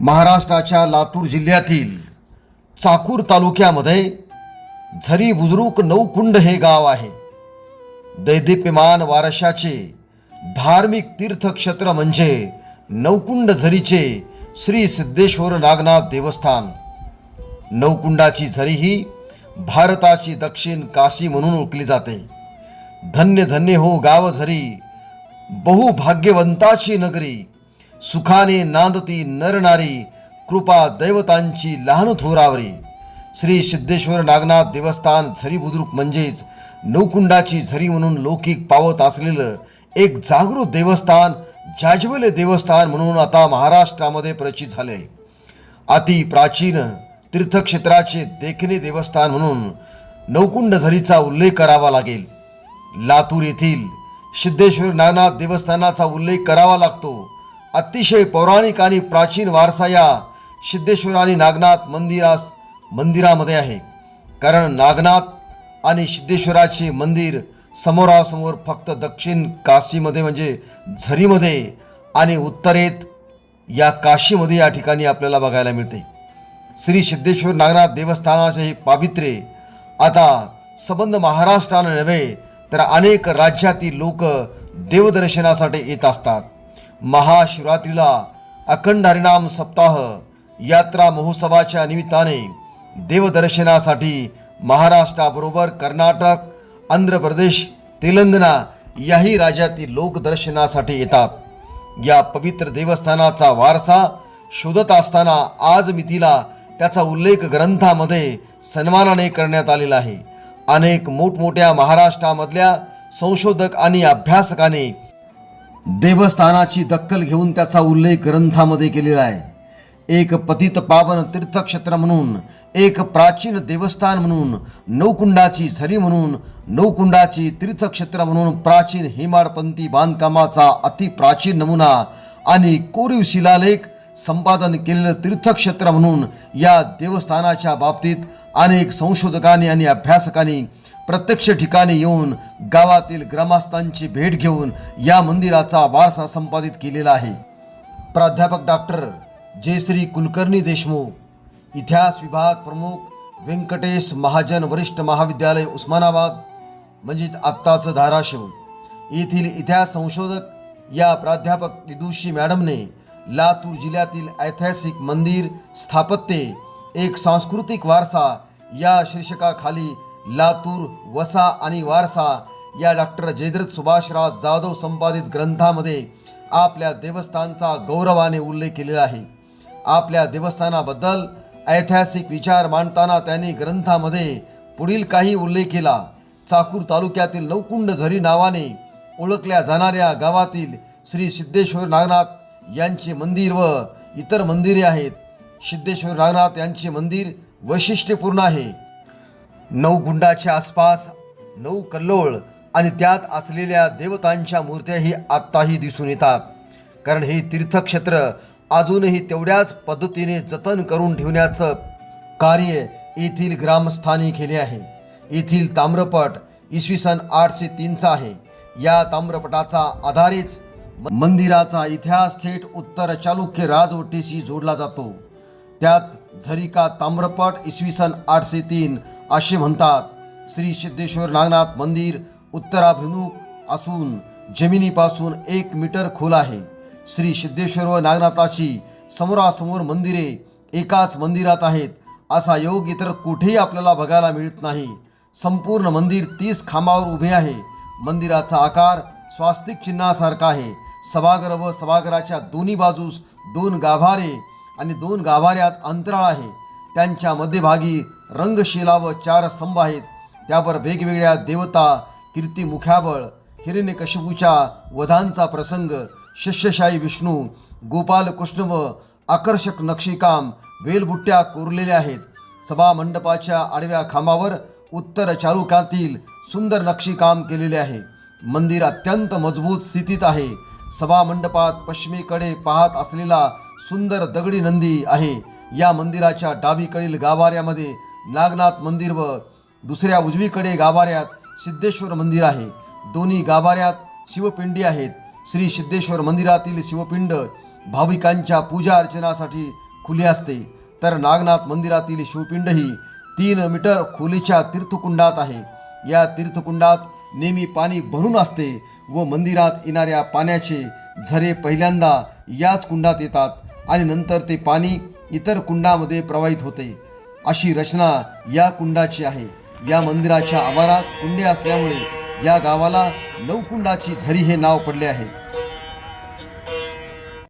महाराष्ट्राच्या लातूर जिल्ह्यातील चाकूर तालुक्यामध्ये झरी बुजुर्ग नौकुंड हे गाव आहे. दैदिप्यमान वारशाचे धार्मिक तीर्थक्षेत्र म्हणजे नौकुंड झरीचे श्री सिद्धेश्वर नागनाथ देवस्थान. नौकुंडाची झरी ही भारताची दक्षिण काशी म्हणून ओळखली जाते. धन्य धन्य हो गाव झरी बहुभाग्यवंताची नगरी सुखाने नांदती नरनारी कृपा दैवतांची लहान थोरावरी. श्री सिद्धेश्वर नागनाथ देवस्थान झरी बुद्रुक म्हणजेच नौकुंडाची झरी म्हणून लौकिक पावत असलेलं एक जागृत देवस्थान जाजवले देवस्थान म्हणून आता महाराष्ट्रामध्ये परिचित झाले अति प्राचीन तीर्थक्षेत्राचे देखणे देवस्थान म्हणून नौकुंड झरीचा उल्लेख करावा लागेल. लातूर येथील सिद्धेश्वर नागनाथ देवस्थानाचा उल्लेख करावा लागतो. अतिशय पौराणिक आणि प्राचीन वारसा या सिद्धेश्वर आणि नागनाथ मंदिरास मंदिरामध्ये आहे. कारण नागनाथ आणि सिद्धेश्वराचे मंदिर समोरासमोर फक्त दक्षिण काशीमध्ये म्हणजे झरीमध्ये आणि उत्तरेत या काशीमध्ये या ठिकाणी आपल्याला बघायला मिळते. श्री सिद्धेश्वर नागनाथ देवस्थानाचे हे पावित्र्य आता संबंध महाराष्ट्रानं नव्हे तर अनेक राज्यातील लोक देवदर्शनासाठी येत असतात. महाशिवरात्रीला अखंड हरिनाम सप्ताह यात्रा महोत्सवाच्या निमित्ताने देवदर्शनासाठी महाराष्ट्राबरोबर कर्नाटक आंध्र प्रदेश तेलंगणा याही राज्यातील लोक दर्शनासाठी येतात. या पवित्र देवस्थानाचा वारसा शोधत असताना आज मितीला त्याचा उल्लेख ग्रंथामध्ये सन्मानाने करण्यात आलेला आहे. अनेक मोठमोठ्या महाराष्ट्रामधल्या संशोधक आणि अभ्यासकाने देवस्थानाची दखल घेऊन त्याचा उल्लेख ग्रंथामध्ये केलेला आहे. एक पतित पावन तीर्थक्षेत्र म्हणून एक प्राचीन देवस्थान म्हणून नौकुंडाची झरी म्हणून नौकुंडाची तीर्थक्षेत्र म्हणून प्राचीन हिमाडपंथी बांधकामाचा अतिप्राचीन नमुना आणि कोरीव शिलालेख संपादन केलेलं तीर्थक्षेत्र म्हणून या देवस्थानाच्या बाबतीत अनेक संशोधकांनी आणि अभ्यासकांनी प्रत्यक्ष ठिकाणी येऊन गावातील ग्रामस्थांची भेट घेऊन या मंदिराचा वारसा संपादित केलेला आहे. प्राध्यापक डॉक्टर जयश्री कुलकर्णी देशमुख इतिहास विभाग प्रमुख व्यंकटेश महाजन वरिष्ठ महाविद्यालय उस्मानाबाद म्हणजेच आत्ताचं धाराशिव. येथील इतिहास संशोधक या प्राध्यापक विदुषी मॅडमने लातूर जिल्ह्यातील ऐतिहासिक मंदिर स्थापत्ये एक सांस्कृतिक वारसा या शीर्षकाखाली लातूर वसा आणि वारसा या डॉक्टर जयद्रथ सुभाषराव जाधव संपादित ग्रंथामध्ये आपल्या देवस्थानचा गौरवाने उल्लेख केलेला आहे. आपल्या देवस्थानाबद्दल ऐतिहासिक विचार मांडताना त्यांनी ग्रंथामध्ये पुढील काही उल्लेख केला. चाकूर तालुक्यातील नौकुंड झरी नावाने ओळखल्या जाणाऱ्या गावातील श्री सिद्धेश्वर नागनाथ यांचे मंदिर व इतर मंदिरे आहेत. सिद्धेश्वर नागनाथ यांचे मंदिर वैशिष्ट्यपूर्ण आहे. नऊगुंडाच्या आसपास नऊ कल्लोळ आणि त्यात असलेल्या देवतांच्या मूर्त्याही आत्ताही दिसून येतात. कारण हे तीर्थक्षेत्र अजूनही तेवढ्याच पद्धतीने जतन करून ठेवण्याचं कार्य येथील ग्रामस्थांनी केले आहे. येथील ताम्रपट इसवी सन आठशे तीनचा आहे. या ताम्रपटाचा आधारेच मंदिराचा इतिहास थेट उत्तर चालुक्य राजवटीशी जोडला जातो. त्यात झरिका ताम्रपट इसवी सन आठशे तीन असे म्हणतात. श्री सिद्धेश्वर नागनाथ मंदिर उत्तराभिमुख असून जमिनीपासून एक मीटर खोल आहे. श्री सिद्धेश्वर व नागनाथाची समोरासमोर मंदिरे एकाच मंदिरात आहेत असा योग इतर कुठेही आपल्याला बघायला मिळत नाही. संपूर्ण मंदिर तीस खांबावर उभे आहे. मंदिराचा आकार स्वास्तिक चिन्हासारखा आहे. सभागृह व सभागृहाच्या दोन्ही बाजूस दोन गाभारे आणि दोन गाभाऱ्यात अंतराळ आहे. त्यांच्या मध्यभागी रंगशिला व चार स्तंभ आहेत. त्यावर वेगवेगळ्या देवता कीर्तिमुख्याबळ हिरण्यकशिपूच्या वधांचा प्रसंग शिष्यशाही विष्णू गोपाल कृष्ण व आकर्षक नक्षीकाम वेलबुट्ट्या कोरलेल्या आहेत. सभा मंडपाच्या आडव्या खांबावर उत्तर चालुक्यातील सुंदर नक्षीकाम केलेले आहे. मंदिर अत्यंत मजबूत स्थितीत आहे. सभा मंडपात पश्चिमेकडे पाहत असलेला सुंदर दगडी नंदी आहे. या मंदिराच्या डावीकडील गाभाऱ्यामध्ये नागनाथ मंदिर व दुसऱ्या उजवीकडे गाभाऱ्यात सिद्धेश्वर मंदिर आहे. दोन्ही गाभाऱ्यात शिवपिंडी आहेत. श्री सिद्धेश्वर मंदिरातील शिवपिंड भाविकांच्या पूजा अर्चनासाठी खुली असते. तर नागनाथ मंदिरातील शिवपिंड ही तीन मीटर खोलीच्या तीर्थकुंडात आहे. या तीर्थकुंडात नेहमी पाणी भरून असते व मंदिरात येणाऱ्या पाण्याचे झरे पहिल्यांदा याच कुंडात येतात आणि नंतर ते पाणी इतर कुंडामध्ये प्रवाहित होते. अशी रचना या कुंडाची आहे. या मंदिराच्या आवारात कुंडे असल्यामुळे या गावाला नवकुंडाची झरी हे नाव पडले आहे.